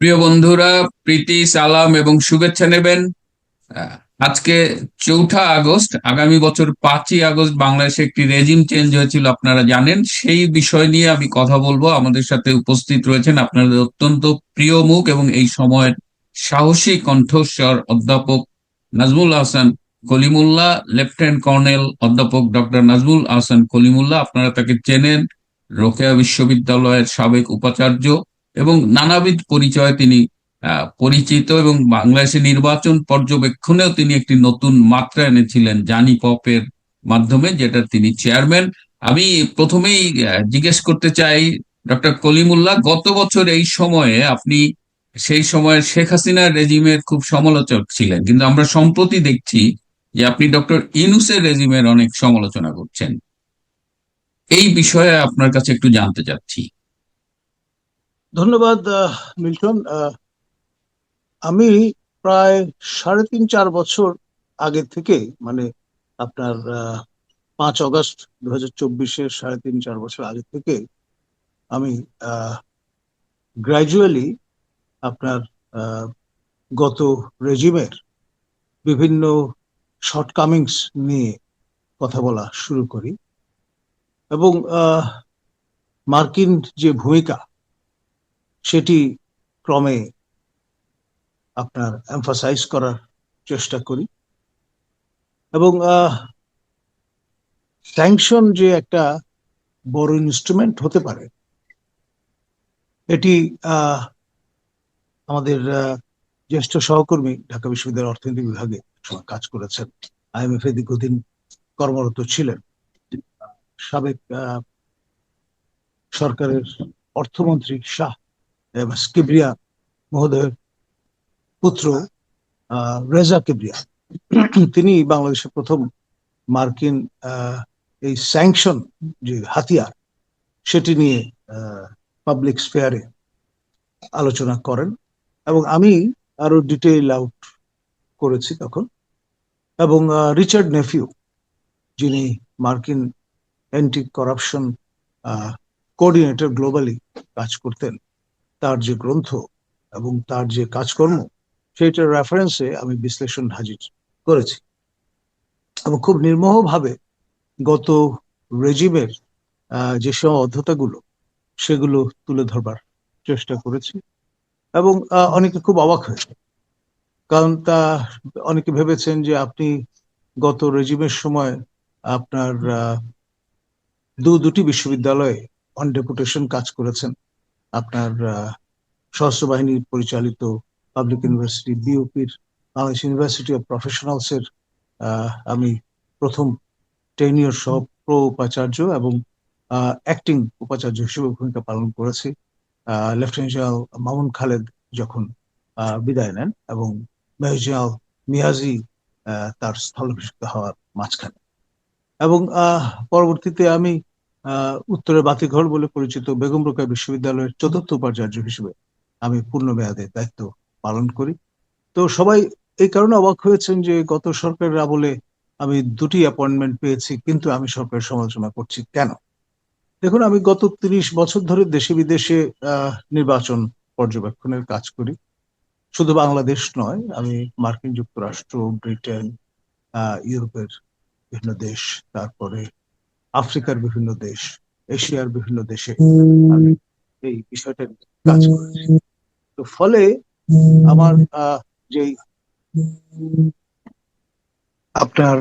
প্রিয় বন্ধুরা, প্রীতি, সালাম এবং শুভেচ্ছা নেবেন। আজকে চৌঠা আগস্ট, আগামী বছর পাঁচই আগস্ট বাংলাদেশে একটি রেজিম চেঞ্জ হয়েছিল, আপনারা জানেন। সেই বিষয় নিয়ে আমি কথা বলব। আমাদের সাথে উপস্থিত রয়েছেন আপনাদের অত্যন্ত প্রিয় মুখ এবং এই সময়ের সাহসী কণ্ঠস্বর অধ্যাপক নাজমুল হাসান কলিমুল্লাহ, লেফটেন্যান্ট কর্নেল অধ্যাপক ডক্টর নাজমুল হাসান কলিমুল্লাহ, আপনারা তাকে চেনেন। রোকেয়া বিশ্ববিদ্যালয়ের সাবেক উপাচার্য। এবং নানাবিধ পরিচয়ে তিনি পরিচিত এবং বাংলাদেশের নির্বাচন পর্যবেক্ষণেও তিনি একটি নতুন মাত্রা এনেছিলেন জানি পপের মাধ্যমে, যেটা তিনি চেয়ারম্যান। আমি প্রথমেই জিজ্ঞেস করতে চাই, ডক্টর কলিমুল্লাহ, গত বছর এই সময়ে আপনি, সেই সময়ের শেখ হাসিনার রেজিমের খুব সমালোচক ছিলেন। কিন্তু আমরা সম্প্রতি দেখছি যে আপনি ডক্টর ইনুসের রেজিমের অনেক সমালোচনা করছেন। এই বিষয়ে আপনার কাছে একটু জানতে চাচ্ছি। ধন্যবাদ মিল্টন। আমি প্রায় সাড়ে তিন চার বছর আগে থেকে মানে আপনার পাঁচ অগস্ট দু হাজার চব্বিশের সাড়ে তিন চার বছর আগে থেকে আমি গ্র্যাজুয়ালি আপনার গত রেজিমের বিভিন্ন শর্টকামিংস নিয়ে কথা বলা শুরু করি। এবং মার্কিন যে ভূমিকা সেটি ক্রমে আপনার এমফাসাইজ করার চেষ্টা করি। এবং স্যাংশন যে একটা বড় ইনস্ট্রুমেন্ট হতে পারে, এটি আমাদের জ্যেষ্ঠ সহকর্মী ঢাকা বিশ্ববিদ্যালয়ের অর্থনীতি বিভাগে কাজ করেছেন। আইএমএফ এ দীর্ঘদিন কর্মরত ছিলেন। সাবেক সরকারের অর্থমন্ত্রী শাহ কিবরিয়া মহোদয়ের পুত্র আহ, রেজা কিবরিয়া। তিনি বাংলাদেশের প্রথম মার্কিন এই স্যাংশন যে হাতিয়ার সেটি নিয়ে পাবলিক স্পেয়ারে আলোচনা করেন। এবং আমি আরও ডিটেইল আউট করেছি তখন। এবং রিচার্ড নেফিউ যিনি মার্কিন অ্যান্টি করাপশন কোঅর্ডিনেটর গ্লোবালি কাজ করতেন তার যে গ্রন্থ এবং তার যে কাজকর্ম সেইটার রেফারেন্সে আমি বিশ্লেষণ হাজির করেছি। এবং খুব নির্মোহভাবে গত রেজিমের আহ, যে সীমাবদ্ধতাগুলো সেগুলো তুলে ধরবার চেষ্টা করেছি এবং অনেকে খুব অবাক হয়েছে। কারণ তা অনেকে ভেবেছেন যে আপনি গত রেজিমের সময় আপনার দু দুটি বিশ্ববিদ্যালয়ে অন ডেপুটেশন কাজ করেছেন। আপনার সশস্ত্র বাহিনী পরিচালিত পাবলিক ইউনিভার্সিটি বিওপির বাংলাদেশ ইউনিভার্সিটি অফ প্রফেশনালস এর আমি প্রথম টেনিয়র সহ প্রো উপাচার্য এবং অ্যাক্টিং উপাচার্য হিসেবে ভূমিকা পালন করেছি। লেফটেন্যান্ট জেনারেল মামুন খালেদ যখন বিদায় নেন এবং মেজর জেনারেল মিয়াজি তার স্থলাভিষিক্ত হওয়ার মাঝখানে। এবং পরবর্তীতে আমি উত্তরের বাতিঘর বলে পরিচিত বেগম রোকেয়া বিশ্ববিদ্যালয়ের চতুর্থ উপাচার্য হিসেবে আমি পূর্ণ মেয়াদে দায়িত্ব পালন করি। তো সবাই এই কারণে অবাক হয়েছেন যে গত সরকারের আমলে আমি দুটি অ্যাপয়েন্টমেন্ট পেয়েছি, কিন্তু আমি সরকারের সমালোচনা করছি কেন? দেখুন, আমি গত তিরিশ বছর ধরে দেশে বিদেশে নির্বাচন পর্যবেক্ষণের কাজ করি। শুধু বাংলাদেশ নয়, আমি মার্কিন যুক্তরাষ্ট্র, ব্রিটেন ইউরোপের বিভিন্ন দেশ, তারপরে আফ্রিকার বিভিন্ন দেশ এশিয়ার বিভিন্ন দেশে আমি এই বিষয়টা কাজ করেছি। তো ফলে আমার আহ, যেই আপনার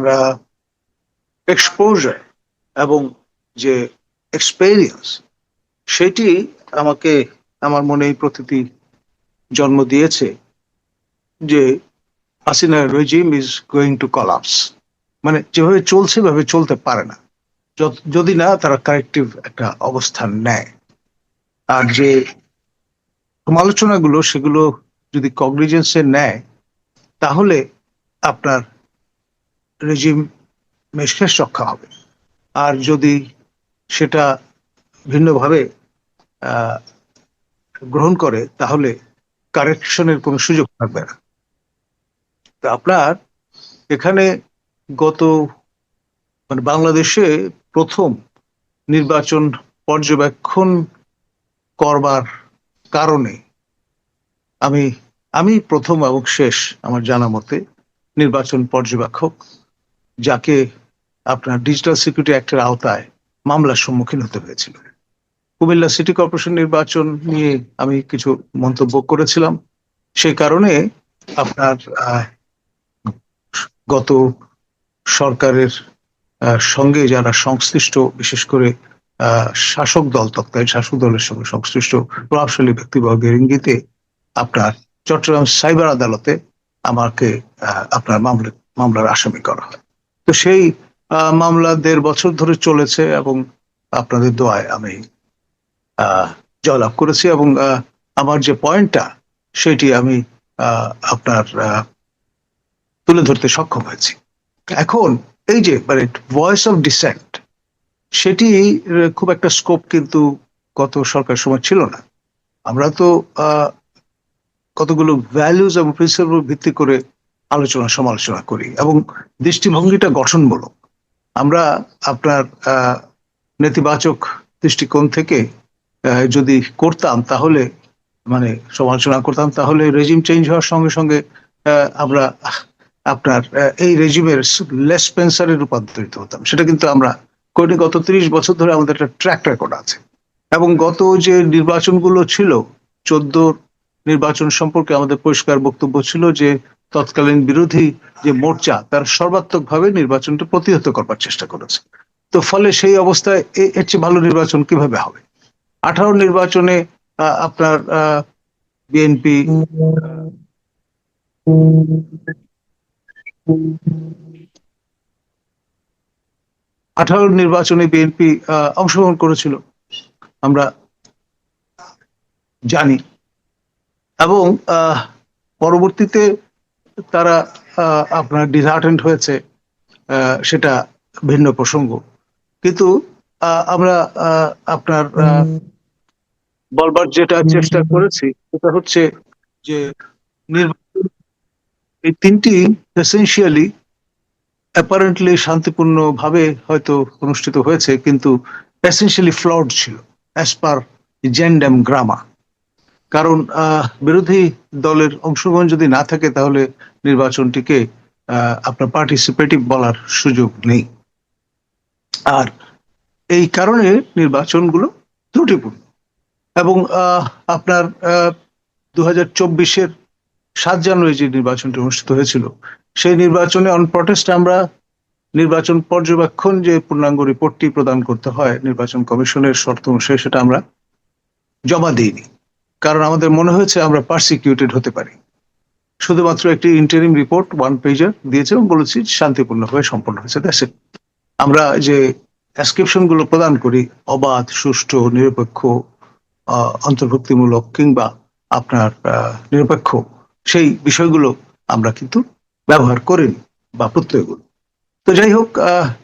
এক্সপোজার এবং যে এক্সপেরিয়েন্স সেটি আমাকে আমার মনে এই প্রতীতি জন্ম দিয়েছে যে Hasina regime is going to collapse মানে যেভাবে চলছে ভাবে চলতে পারে না। যদি না, তারা কারেক্টিভ একটা অবস্থান নেয়। আর যে সমালোচনাগুলো, সেগুলো যদি কগনিজেন্সে নেয়, তাহলে আপনার রেজিম শেষ রক্ষা হবে। আর যদি সেটা ভিন্নভাবে গ্রহণ করে, তাহলে কারেকশনের কোনো সুযোগ থাকবে না। তো আপনার এখানে গত মানে বাংলাদেশে প্রথম নির্বাচন পর্যবেক্ষণ করবার কারণে আমি আমি প্রথম এবং শেষ আমার জানা মতে নির্বাচন পর্যবেক্ষক যাকে আপনার ডিজিটাল সিকিউরিটি অ্যাক্টের আওতায় মামলার সম্মুখীন হতে হয়েছিল। কুমিল্লা সিটি কর্পোরেশন নির্বাচন নিয়ে আমি কিছু মন্তব্য করেছিলাম। সেই কারণে আপনার গত সরকারের সঙ্গে যারা সংশ্লিষ্ট, বিশেষ করে শাসক দল, তৎকালীন শাসক দলের সঙ্গে সংশ্লিষ্ট প্রভাবশালী ব্যক্তিবর্গের ইঙ্গিতে আপনার চট্টগ্রাম সাইবার আদালতে আমাকে আপনার মামলা, মামলার আসামি করা হয়। তো সেই মামলা দেড় বছর ধরে চলেছে এবং আপনাদের দোয়ায় আমি জয়লাভ করেছি এবং আমার যে পয়েন্টটা, সেটি আমি আপনার তুলে ধরতে সক্ষম হয়েছি। এখন এই যে মানে ভয়েস অফ ডিসেন্ট সেটি খুব একটা স্কোপ কিন্তু গত সরকার সময় ছিল না। আমরা তো কতগুলো ভ্যালুজ এবং প্রিন্সিপাল ভিত্তি করে আলোচনা, সমালোচনা করি এবং দৃষ্টিভঙ্গিটা গঠনমূলক। আমরা আপনার নেতিবাচক দৃষ্টিকোণ থেকে যদি করতাম তাহলে মানে সমালোচনা করতাম, তাহলে রেজিম চেঞ্জ হওয়ার সঙ্গে সঙ্গে আমরা আপনার এই রেজিমের লেস স্পেন্সারে রূপান্তরিত হতাম। সেটা কিন্তু আমরা করিনি গত ত্রিশ বছর ধরে আমাদের একটা ট্র্যাক রেকর্ড আছে। এবং গত যে নির্বাচনগুলো ছিল, চোদ্দ নির্বাচন সম্পর্কে আমাদের পরিষ্কার বক্তব্য ছিল যে, তৎকালীন বিরোধী যে মোর্চা, তার সর্বাত্মকভাবে নির্বাচনটা প্রতিহত করবার চেষ্টা করেছে। তো ফলে সেই অবস্থায় এর চেয়ে ভালো নির্বাচন কীভাবে হবে? আঠারো নির্বাচনে আপনার বিএনপি আঠারো নির্বাচনে বিএনপি অংশগ্রহণ করেছিল, আমরা জানি। এবং পরবর্তীতে তারা আপনার ডিসহার্টেন্ড হয়েছে সেটা ভিন্ন প্রসঙ্গ। কিন্তু আমরা আপনার বলবার যেটা চেষ্টা করেছি, সেটা হচ্ছে যে নির্বাচন এই তিনটি এসেন্সিয়ালি অ্যাপারেন্টলি শান্তিপূর্ণ ভাবে হয়তো অনুষ্ঠিত হয়েছে, কিন্তু এসেন্সিয়ালি ফ্লড ছিল অ্যাজ পার জেন্ডাম গ্রামা। কারণ বিরোধী দলের অংশগ্রহণ যদি না থাকে, তাহলে নির্বাচনটিকে আপনার পার্টিসিপেটিভ বলার সুযোগ নেই। আর এই কারণে নির্বাচনগুলো ত্রুটিপূর্ণ। এবং আপনার দু হাজার চব্বিশের সাত জানুয়ারি যে নির্বাচনটি অনুষ্ঠিত হয়েছিল, সেই নির্বাচনে অন প্রটেস্ট আমরা নির্বাচন পর্যবেক্ষণ যে পূর্ণাঙ্গ রিপোর্টটি প্রদান করতে হয় নির্বাচন কমিশনের শর্ত অনুসারে সেটা আমরা জমা দিইনি। কারণ আমাদের মনে হয়েছে আমরা পার্সিকিউটেড হতে পারি। শুধুমাত্র একটি ইন্টারিম রিপোর্ট ওয়ান পেজার দিয়েছে এবং বলেছি শান্তিপূর্ণভাবে সম্পন্ন হয়েছে ইট আমরা যে অ্যাসক্রিপশনগুলো প্রদান করি, অবাধ, সুষ্ঠু, নিরপেক্ষ অন্তর্ভুক্তিমূলক কিংবা আপনার নিরপেক্ষ সেই বিষয়গুলো আমরা কিন্তু ব্যবহার করিনি বা প্রত্যয় করি তো যাই হোক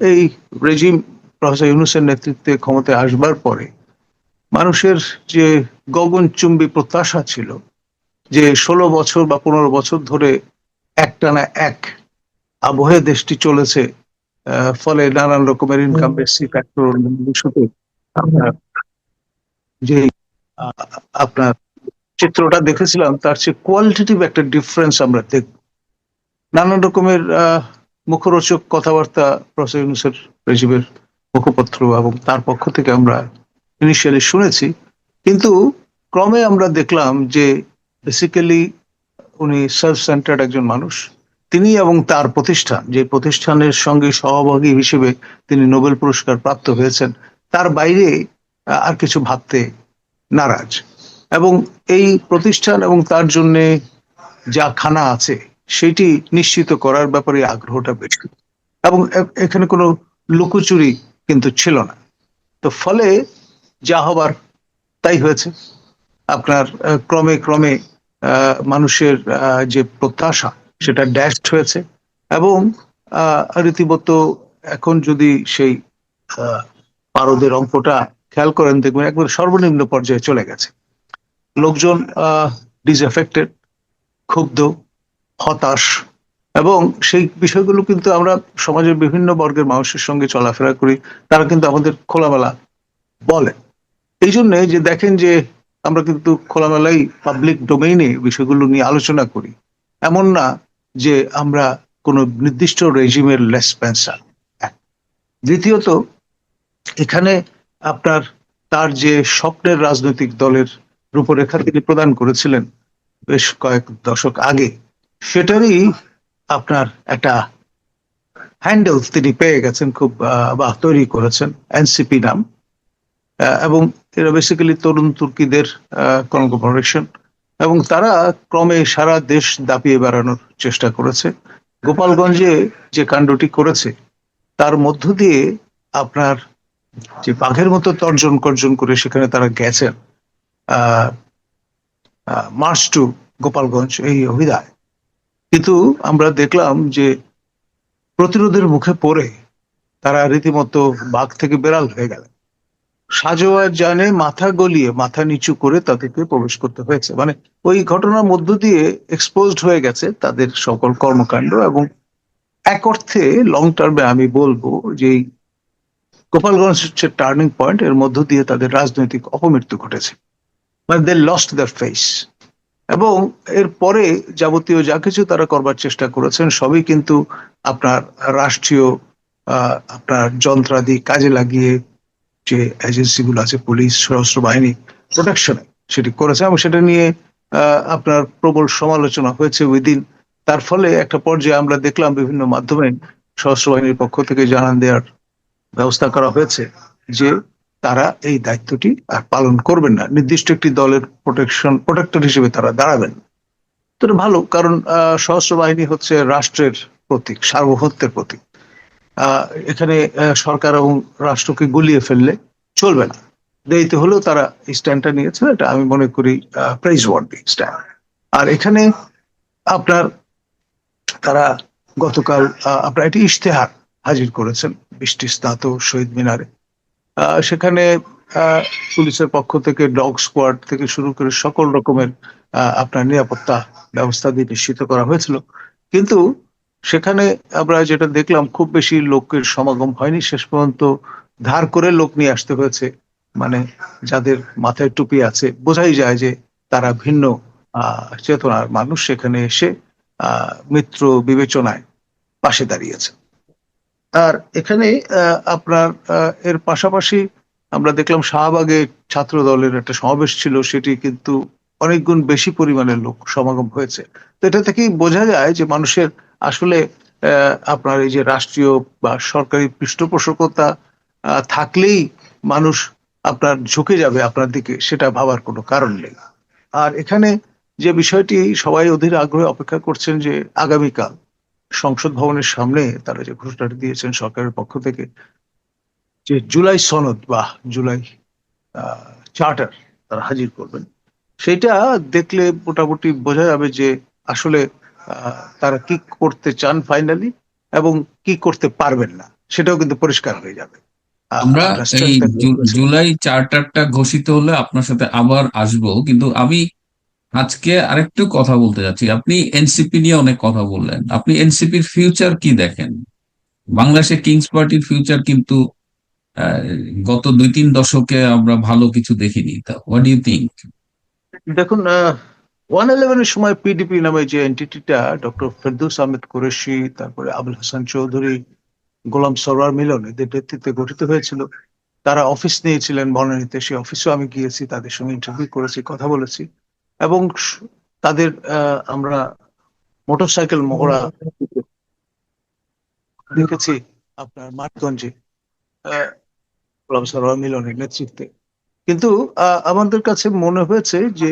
এই রেজিম প্রফেসর ইউনুসের নেতৃত্বে ক্ষমতায় আসবার পরে মানুষের যে গগনচুম্বী প্রত্যাশা ছিল যে ষোলো বছর বা পনেরো বছর ধরে একটানা এক আবহে দেশটি চলেছে আহ, ফলে নানান রকমের ইনকাম বেসি ফ্যাক্টর যে আপনার চিত্রটা দেখেছিলাম, তার চেয়ে কোয়ালিটেটিভ একটা ডিফারেন্স আমরা দেখব নানান রকমের মুখরোচক কথাবার্তা প্রফেসর ইউনুসের মুখপত্র এবং তার পক্ষ থেকে আমরা ইনিশিয়ালি শুনেছি। কিন্তু ক্রমে আমরা দেখলাম যে বেসিক্যালি উনি সেলফ সেন্টার্ড একজন মানুষ। তিনি এবং তার প্রতিষ্ঠান, যে প্রতিষ্ঠানের সঙ্গে সহভাগী হিসেবে তিনি নোবেল পুরস্কার প্রাপ্ত হয়েছেন, তার বাইরে আর কিছু ভাবতে নারাজ। এবং এই প্রতিষ্ঠান এবং তার জন্য যা খানা আছে, সেটি নিশ্চিত করার ব্যাপারে আগ্রহটা বেশি। এবং এখানে কোনো লুকোচুরি কিন্তু ছিল না। তো ফলে যা হবার তাই হয়েছে। আপনার ক্রমে ক্রমে মানুষের যে প্রত্যাশা, সেটা ড্যাশড হয়েছে এবং রীতিমতো এখন যদি সেই পারদের অঙ্কটা খেয়াল করেন, দেখবেন একবার সর্বনিম্ন পর্যায়ে চলে গেছে। লোকজন ডিসএফেক্টেড ক্ষুব্ধ, হতাশ এবং সেই বিষয়গুলো কিন্তু আমরা সমাজের বিভিন্ন বর্গের মানুষের সঙ্গে চলাফেরা করি, তারা কিন্তু আমাদের খোলামেলা বলে। এই জন্যে যে দেখেন যে আমরা কিন্তু খোলামেলাই পাবলিক ডোমেইনে বিষয়গুলো নিয়ে আলোচনা করি। এমন না যে আমরা কোনো নির্দিষ্ট রেজিমের লেসপেন্সার দ্বিতীয়ত, এখানে আপনার তার যে স্বপ্নের রাজনৈতিক দলের রূপরেখা তিনি প্রদান করেছিলেন বেশ কয়েক দশক আগে। সেটারই আপনার একটা হ্যান্ডেল তিনি পেয়ে গেছেন খুব বা তৈরি করেছেন এনসিপি নাম। এবং এরা বেসিক্যালি তরুণ তুর্কিদের কনগ্লোমারেশন এবং তারা ক্রমে সারা দেশ দাপিয়ে বেড়ানোর চেষ্টা করেছে। গোপালগঞ্জে যে কাণ্ডটি করেছে, তার মধ্য দিয়ে আপনার যে বাঘের মতো তর্জন গর্জন করে সেখানে তারা গেছেন। মার্চ টু গোপালগঞ্জ এই অভিধায়। কিন্তু আমরা দেখলাম যে প্রতিরোধের মুখে পড়ে তারা রীতিমতো বাঘ থেকে বেড়াল হয়ে গেলেন। সাজোয়া জানে মাথা গলিয়ে মাথা নিচু করে তাদেরকে প্রবেশ করতে হয়েছে। মানে ওই ঘটনার মধ্য দিয়ে এক্সপোজড হয়ে গেছে তাদের সকল কর্মকাণ্ড এবং এক অর্থে লং টার্মে আমি বলব যে গোপালগঞ্জ হচ্ছে টার্নিং পয়েন্ট এর মধ্য দিয়ে তাদের রাজনৈতিক অপমৃত্যু ঘটেছে। মানে দে লস্ট দ্যার ফেস এবং এরপরে যাবতীয় যা কিছু তারা করবার চেষ্টা করেছেন, সবই কিন্তু আপনার রাষ্ট্রীয় আপনার যন্ত্রাদি কাজে লাগিয়ে যে এজেন্সিগুলো আছে পুলিশ সশস্ত্র বাহিনী প্রোটেকশনে সেটি করেছে এবং সেটা নিয়ে আপনার প্রবল সমালোচনা হয়েছে উইদিন তার ফলে একটা পর্যায়ে আমরা দেখলাম বিভিন্ন মাধ্যমে সশস্ত্র বাহিনীর পক্ষ থেকে জানান দেওয়ার ব্যবস্থা করা হয়েছে যে তারা এই দায়িত্বটি আর পালন করবেন না। নির্দিষ্ট একটি দলের প্রোটেকশন প্রোটেক্টর হিসেবে তারা দাঁড়াবেন। তো ভালো, কারণ সশস্ত্র বাহিনী হচ্ছে রাষ্ট্রের প্রতীক, সার্বভৌমত্বের প্রতীক। এখানে সরকার এবং রাষ্ট্রকে গুলিয়ে ফেললে চলবে না। দেরিতে হলেও তারা স্ট্যান্ডটা নিয়েছেন, এটা আমি মনে করি প্রাইজ ওয়ার্ডি স্ট্যান্ড আর এখানে আপনার, তারা গতকাল আপনার একটি ইশতেহার হাজির করেছেন বৃষ্টি স্নাত শহীদ মিনারে। সেখানে পুলিশের পক্ষ থেকে ডগ স্কোয়াড থেকে শুরু করে সকল রকমের আপনার নিরাপত্তা ব্যবস্থা দিয়ে নিশ্চিত করা হয়েছিল। কিন্তু সেখানে আমরা যেটা দেখলাম, খুব বেশি লোকের সমাগম হয়নি। শেষ পর্যন্ত ধার করে লোক নিয়ে আসতে হয়েছে। মানে যাদের মাথায় টুপি আছে, বোঝাই যায় যে তারা ভিন্ন চেতনার মানুষ। সেখানে এসে মিত্র বিবেচনায় পাশে দাঁড়িয়েছে। আর এখানে আপনার এর পাশাপাশি আমরা দেখলাম শাহবাগে ছাত্র দলের একটা সমাবেশ ছিল, সেটি কিন্তু অনেক গুণ বেশি পরিমাণের লোক সমাগম হয়েছে। তো এটা থেকেই বোঝা যায় যে মানুষের আসলে আপনার এই যে রাষ্ট্রীয় বা সরকারি পৃষ্ঠপোষকতা থাকলেই মানুষ আপনার ঝুঁকে যাবে আপনার দিকে, সেটা ভাবার কোনো কারণ নেই। আর এখানে যে বিষয়টি সবাই অধীর আগ্রহে অপেক্ষা করছেন যে আগামীকাল সংসদ ভবনের সামনে তারা যে ঘোষণাটি দিয়েছেন সরকারের পক্ষ থেকে যে জুলাই সনদ বা জুলাই চার্টার তারা হাজির করবেন সেটা দেখলে মোটামুটি বোঝা যাবে যে আসলে তারা কি করতে চান ফাইনালি এবং কি করতে পারবেন না সেটাও কিন্তু পরিষ্কার হয়ে যাবে। আমরা এই জুলাই চার্টারটা ঘোষিত হলে আপনার সাথে আবার আসব কিন্তু আমি আজকে আরেকটু কথা বলতে যাচ্ছি। আপনি এনসিপি নিয়ে অনেক কথা বললেন। আপনি এনসিপির ফিউচার কি দেখেন? বাংলাদেশে কিংস পার্টির ফিউচার কিন্তু গত দুই তিন দশকে আমরা ভালো কিছু দেখিনি। তা হোয়াট ইউ থিঙ্ক দেখুন ওয়ান ইলেভেনের সময় পিডিপি নামে যে এন্টিটিটা ডক্টর ফেরদৌস আহমেদ কুরেশি, তারপরে আবুল হাসান চৌধুরী, গোলাম সরওয়ার মিলন, এদের নেতৃত্বে গঠিত হয়েছিল। তারা অফিস নিয়েছিলেন বনানীতে। সেই অফিসেও আমি গিয়েছি, তাদের সঙ্গে ইন্টারভিউ করেছি, কথা বলেছি। এবং তাদের আমরা মোটরসাইকেল মহড়া দেখেছি আপনার মাঠগঞ্জে মিলনের নেতৃত্বে। কিন্তু আমাদের কাছে মনে হয়েছে যে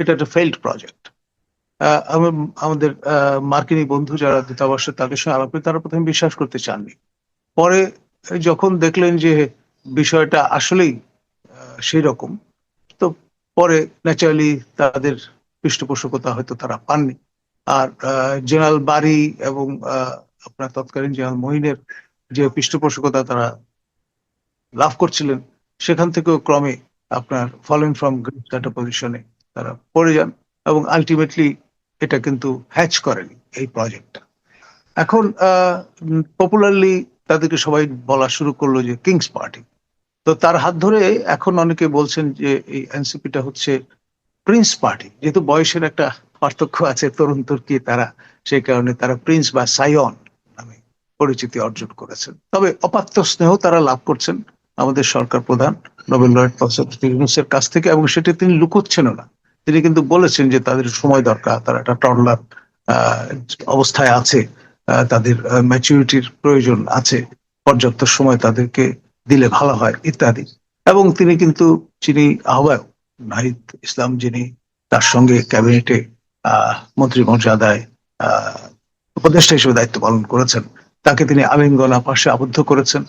এটা একটা ফেইল্ড প্রজেক্ট আমাদের মার্কিনী বন্ধু যারা দূতাবাসে, তাদের সঙ্গে আলাপে তারা প্রথমে বিশ্বাস করতে চাননি। পরে যখন দেখলেন যে বিষয়টা আসলেই সেই রকম পরে ন্যাচারালি তাদের পৃষ্ঠপোষকতা হয়তো তারা পাননি। আর জেনারেল বারি এবং আপনার তৎকালীন জেনারেল মহিনের যে পৃষ্ঠপোষকতা তারা লাভ করছিলেন, সেখান থেকেও ক্রমে আপনার ফলোইং ফ্রম একটা পজিশনে তারা পড়ে যান এবং আলটিমেটলি এটা কিন্তু হ্যাচ করেনি এই প্রজেক্টটা এখন পপুলারলি তাদেরকে সবাই বলা শুরু করল যে কিংস পার্টি তো তার হাত ধরে এখন অনেকে বলছেন যে এই এনসিপিটা হচ্ছে প্রিন্স পার্টি যেহেতু বয়সের একটা পার্থক্য আছে, তরুণ তুর্কি তারা সেই কারণে তারা প্রিন্স বা সাইয়ন নামে পরিচিতি অর্জন করেছেন। তবে অপাত্য স্নেহ তারা লাভ করছেন আমাদের সরকার প্রধান নোবেল ইউনুসের কাছ থেকে এবং সেটি তিনি লুকোচ্ছেন না। তিনি কিন্তু বলেছেন যে তাদের সময় দরকার, তারা একটা টডলার অবস্থায় আছে তাদের ম্যাচুরিটির প্রয়োজন আছে, পর্যাপ্ত সময় তাদেরকে দিলে ভালো হয়, ইত্যাদি। এবং তিনি কিন্তু, যিনি আহ্বায়ক, নাহিদ ইসলাম যিনি তার সঙ্গে ক্যাবিনেটে আহ মন্ত্রীমর্যাদায় আহ উপদেষ্টা হিসেবে দায়িত্ব পালন করেছেন। তাকে তিনি আলিঙ্গনা পাশে আবদ্ধ করেছেন,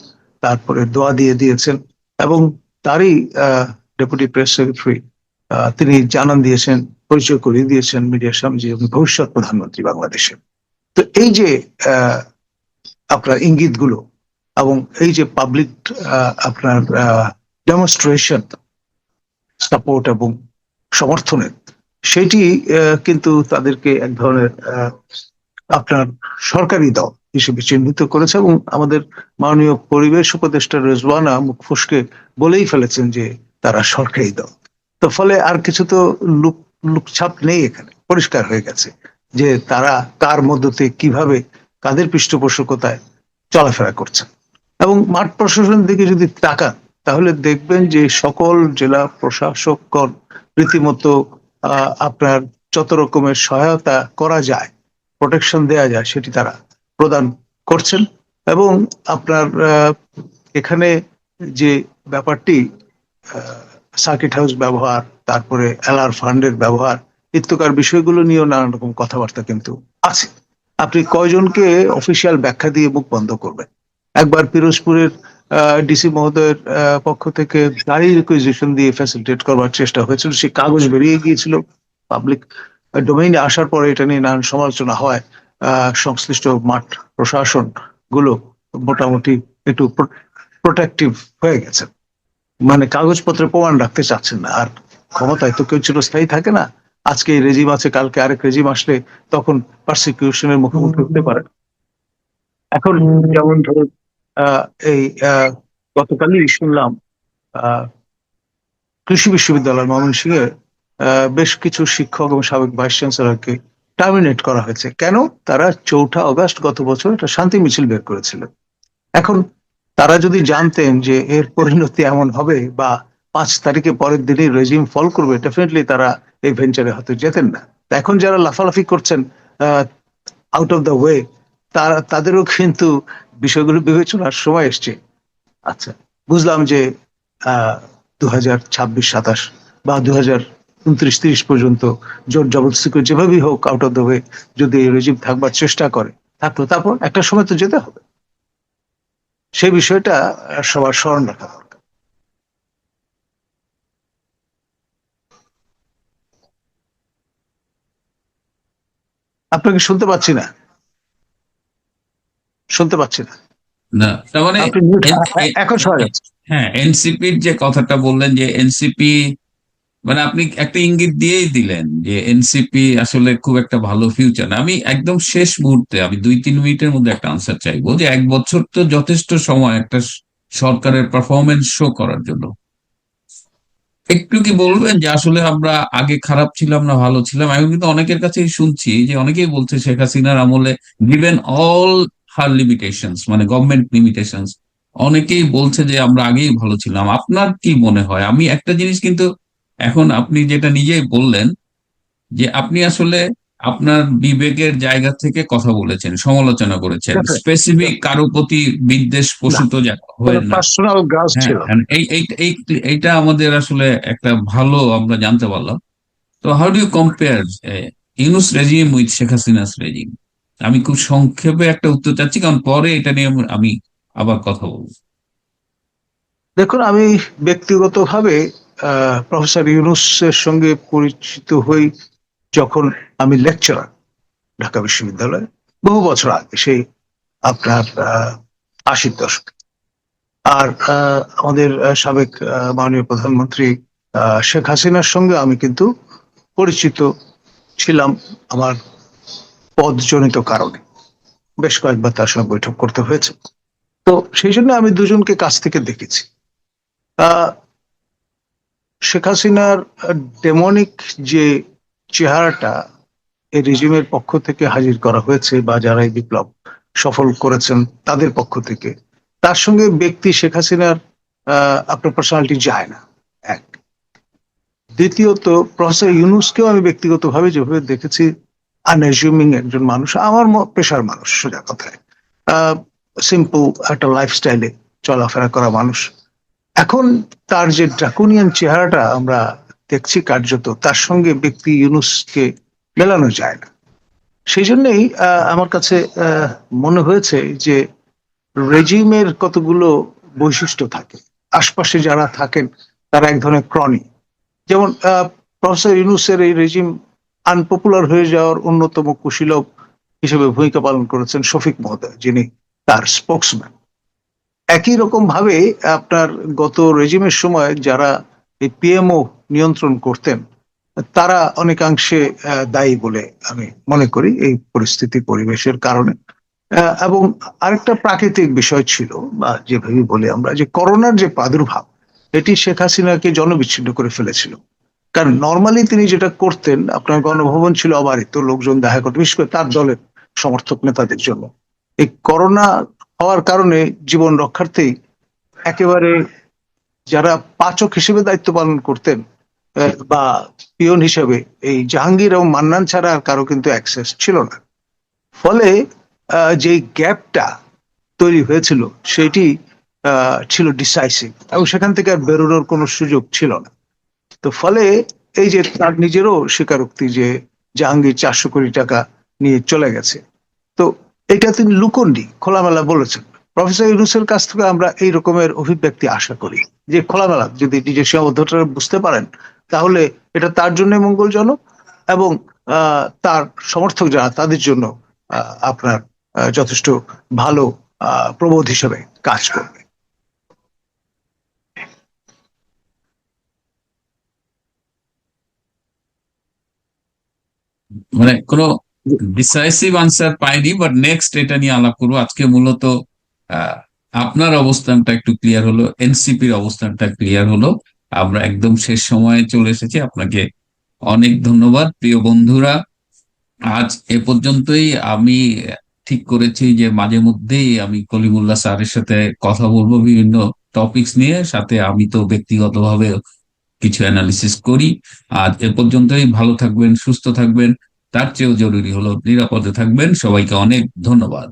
তারপরে দোয়া দিয়ে দিয়েছেন এবং তারই ডেপুটি প্রেস সেক্রেটারি তিনি জানান দিয়েছেন, পরিচয় করিয়ে দিয়েছেন মিডিয়ার সামনে যে ভবিষ্যৎ প্রধানমন্ত্রী বাংলাদেশের তো এই যে আপনার ইঙ্গিতগুলো এবং এই যে পাবলিক আপনার ডেমনস্ট্রেশন সাপোর্ট এবং সমর্থনের সেটি কিন্তু তাদেরকে এক ধরনের আপনার সরকারি দল হিসেবে চিহ্নিত করেছে এবং আমাদের মাননীয় পরিবেশ উপদেষ্টা রেজওয়ানা মুখ ফুসকে বলেই ফেলেছেন যে তারা সরকারি দল। তো ফলে আর কিছু তো লুক, লুকছাপ নেই এখানে, পরিষ্কার হয়ে গেছে যে তারা কার মধ্যতে কীভাবে, কাদের পৃষ্ঠপোষকতায় চলাফেরা করছে এবং মাঠ প্রশাসন দিকে যদি তাকান, তাহলে দেখবেন যে সকল জেলা প্রশাসকগণ রীতিমতো আপনার যত রকমের সহায়তা করা যায় প্রোটেকশন দেয়া যায়, সেটি তারা প্রদান করছেন। এবং আপনার এখানে যে ব্যাপারটি সার্কিট হাউস ব্যবহার, তারপরে এলআর ফান্ডের ব্যবহার ইত্যকার বিষয়গুলো নিয়েও নানান রকম কথাবার্তা কিন্তু আছে। আপনি কয়জনকে অফিসিয়াল ব্যাখ্যা দিয়ে মুখ বন্ধ করবেন? একবার পিরোজপুরের ডিসি মহোদয়ের পক্ষ থেকে গাড়ি রিকুইজিশন দিয়ে ফ্যাসিলিটেট করবার চেষ্টা হয়েছিল। সেই কাগজ বেরিয়ে গিয়েছিল। পাবলিক ডোমেইনে আসার পরে এটা নিয়ে নানান সমালোচনা হয়। সংশ্লিষ্ট মাঠ প্রশাসনগুলো মোটামুটি একটু প্রোটেক্টিভ হয়ে গেছে। মানে কাগজপত্রে প্রমাণ রাখতে চাচ্ছেন না। আর ক্ষমতায় তো কেউ চিরস্থায়ী থাকে না। আজকে এই রেজিম আছে, কালকে আরেক রেজিম আসলে তখন পারসিকিউশনের মুখোমুখি হতে পারে। এখন যেমন ধরুন এই গতকালই শুনলাম কৃষি বিশ্ববিদ্যালয় ময়মনসিংহে বেশ কিছু শিক্ষক এবং সাবেক ভাইস চ্যান্সেলরকে টার্মিনেট করা হয়েছে। কেন? তারা চৌঠা অগস্ট গত বছর একটা শান্তি মিছিল বের করেছিল। এখন তারা যদি জানতেন যে এর পরিণতি এমন হবে বা পাঁচ তারিখে পরের দিনই রেজিম ফল করবে ডেফিনেটলি তারা এই ভেঞ্চারে হয়তো যেতেন না। এখন যারা লাফালাফি করছেন আউট অফ দ্য ওয়ে তারা, তাদেরও কিন্তু বিষয়গুলো বিবেচনার সময় এসছে। আচ্ছা বুঝলাম যে দু হাজার ছাব্বিশ, সাতাশ বা দু হাজার উনত্রিশ, তিরিশ পর্যন্ত জোর জবরদস্তি করে যেভাবেই হোক আউট অফ দ্য ওয়ে যদি রেজিম থাকবার চেষ্টা করে, থাকল, তারপর একটা সময় তো যেতে হবে। সেই বিষয়টা সবার স্মরণ রাখা দরকার। আপনাকে শুনতে পাচ্ছি না। শুনতে পাচ্ছি না। না তার মানে এখন শোনা যাচ্ছে। হ্যাঁ এনসিপির যে কথাটা বললেন যে এনসিপি মানে আপনি একটা ইঙ্গিত দিয়েই দিলেন যে এনসিপি আসলে খুব একটা ভালো ফিউচার আমি একদম শেষ মুহূর্তে আমি দুই তিন মিনিটের মধ্যে একটা আনসার চাইব যে এক বছর তো যথেষ্ট সময় একটা সরকারের পারফরমেন্স শো করার জন্য। একটু কি বলবেন যে আসলে আমরা আগে খারাপ ছিলাম না ভালো ছিলাম? আমি কিন্তু অনেকের কাছেই শুনছি যে অনেকেই বলছে শেখ হাসিনার আমলে গিভেন অল হার লিমিটেশনস মানে গভর্নমেন্ট লিমিটেশনস অনেকেই বলছে যে আমরা আগেই ভালো ছিলাম। আপনার কি মনে হয়? আমি একটা জিনিস কিন্তু এখন আপনি যেটা নিজেই বললেন যে আপনি আসলে আপনার বিবেকের জায়গা থেকে কথা বলেছেন সমালোচনা করেছেন। স্পেসিফিক কারও প্রতি বিদ্বেষ পোষিত হয় এইটা আমাদের আসলে একটা ভালো আমরা জানতে পারলাম। তো how do compare Yunus regime with Sheikh Hasina's regime আমি খুব সংক্ষেপে একটা উত্তর চাচ্ছি, কারণ পরে এটা নিয়ে আমি- আবার কথা বলব। দেখুন, আমি ব্যক্তিগতভাবে প্রফেসর ইউনুসের সঙ্গে পরিচিত হই যখন আমি লেকচারার ঢাকা বিশ্ববিদ্যালয়ে, বহু বছর আগে, সেই আপনার আশির দশকে। আর আমাদের সাবেক মাননীয় প্রধানমন্ত্রী শেখ হাসিনার সঙ্গে আমি কিন্তু পরিচিত ছিলাম আমার পদজনিত কারণে। বেশ কয়েকবার তার সঙ্গে বৈঠক করতে হয়েছে। তো সেই জন্য আমি দুজনকে কাছ থেকে দেখেছি। শেখ হাসিনার ডেমনিক যে চেহারাটা এই রেজিমের পক্ষ থেকে হাজির করা হয়েছে বা যারা এই বিপ্লব সফল করেছেন তাদের পক্ষ থেকে, তার সঙ্গে ব্যক্তি শেখ হাসিনার আপনার পার্সোনালিটি যায় না। এক। দ্বিতীয়ত, প্রফেসর ইউনুসকেও আমি ব্যক্তিগতভাবে যেভাবে দেখেছি আনএজিউমিং একজন মানুষ, আমার পেশার মানুষ সোজা কথায়। সিম্পল একটা লাইফস্টাইলে চলাফেরা করা মানুষ। এখন তার যে ড্রাকুনিয়ান চেহারাটা আমরা দেখছি কার্যত, তার সঙ্গে ব্যক্তি ইউনুসকে মেলানো যায় না। সেই জন্যই আমার কাছে মনে হয়েছে যে রেজিমের কতগুলো বৈশিষ্ট্য থাকে। আশপাশে যারা থাকেন, তারা এক ধরনের ক্রনি যেমন প্রফেসর ইউনুসের এই রেজিম আনপপুলার হয়ে যাওয়ার অন্যতম কুশীলব হিসেবে ভূমিকা পালন করেছেন শফিক মহোদয়, যিনি তার স্পোক্সম্যান একই রকম ভাবে আপনার গত রেজিমের সময় যারা এই পিএমও নিয়ন্ত্রণ করতেন, তারা অনেকাংশে দায়ী বলে আমি মনে করি এই পরিস্থিতি পরিবেশের কারণে। এবং আরেকটা প্রাকৃতিক বিষয় ছিল, বা যেভাবে বলি আমরা, যে করোনার যে প্রাদুর্ভাব, এটি শেখ হাসিনাকে জনবিচ্ছিন্ন করে ফেলেছিল। কারণ নর্মালি তিনি যেটা করতেন, আপনার গণভবন ছিল অবারিত, লোকজন দেখা করতে, বিশেষ করে তার দলের সমর্থক নেতাদের জন্য। এই করোনা হওয়ার কারণে জীবন রক্ষার্থেই একেবারে যারা পাচক হিসেবে দায়িত্ব পালন করতেন বা পিয়ন হিসেবে, এই জাহাঙ্গীর এবং মান্নান ছাড়া আর কারও কিন্তু অ্যাক্সেস ছিল না। ফলে যে গ্যাপটা তৈরি হয়েছিল, সেটি ছিল ডিসাইসিভ এবং সেখান থেকে আর বেরোনোর কোনো সুযোগ ছিল না। তো ফলে এই যে তার নিজেরও স্বীকারোক্তি যে জাহাঙ্গীর চারশো কোটি টাকা নিয়ে চলে গেছে। তো এটা তিনি লুকন্ডি খোলামেলা বলেছেন। প্রফেসর ইউনুসের কাছ থেকে আমরা এই রকমের অভিব্যক্তি আশা করি যে খোলামেলা যদি নিজের সীমাবদ্ধতা বুঝতে পারেন, তাহলে এটা তার জন্য মঙ্গলজনক এবং তার সমর্থক যারা, তাদের জন্য আপনার যথেষ্ট ভালো প্রবোধ হিসেবে কাজ করবে। মানে কোনো ডিসাইসিভ আনসার পাইনি বাট নেক্সট এটা নিয়ে আলাপ করব। আজকে মূলত আপনার অবস্থানটা একটু ক্লিয়ার হলো, এনসিপির অবস্থানটা ক্লিয়ার হলো। আমরা একদম শেষ সময়ে চলে এসেছি। আপনাকে অনেক ধন্যবাদ, প্রিয় বন্ধুরা। আজ এ পর্যন্তই। আমি ঠিক করেছি যে মাঝে মধ্যেই আমি কলিমুল্লাহ স্যারের সাথে কথা বলব বিভিন্ন টপিকস নিয়ে। সাথে আমি তো ব্যক্তিগতভাবে কিছু অ্যানালিসিস করি। আজ এ পর্যন্তই। ভালো থাকবেন, সুস্থ থাকবেন। তার চেয়েও জরুরি হলো নিরাপদে থাকবেন। সবাইকে অনেক ধন্যবাদ।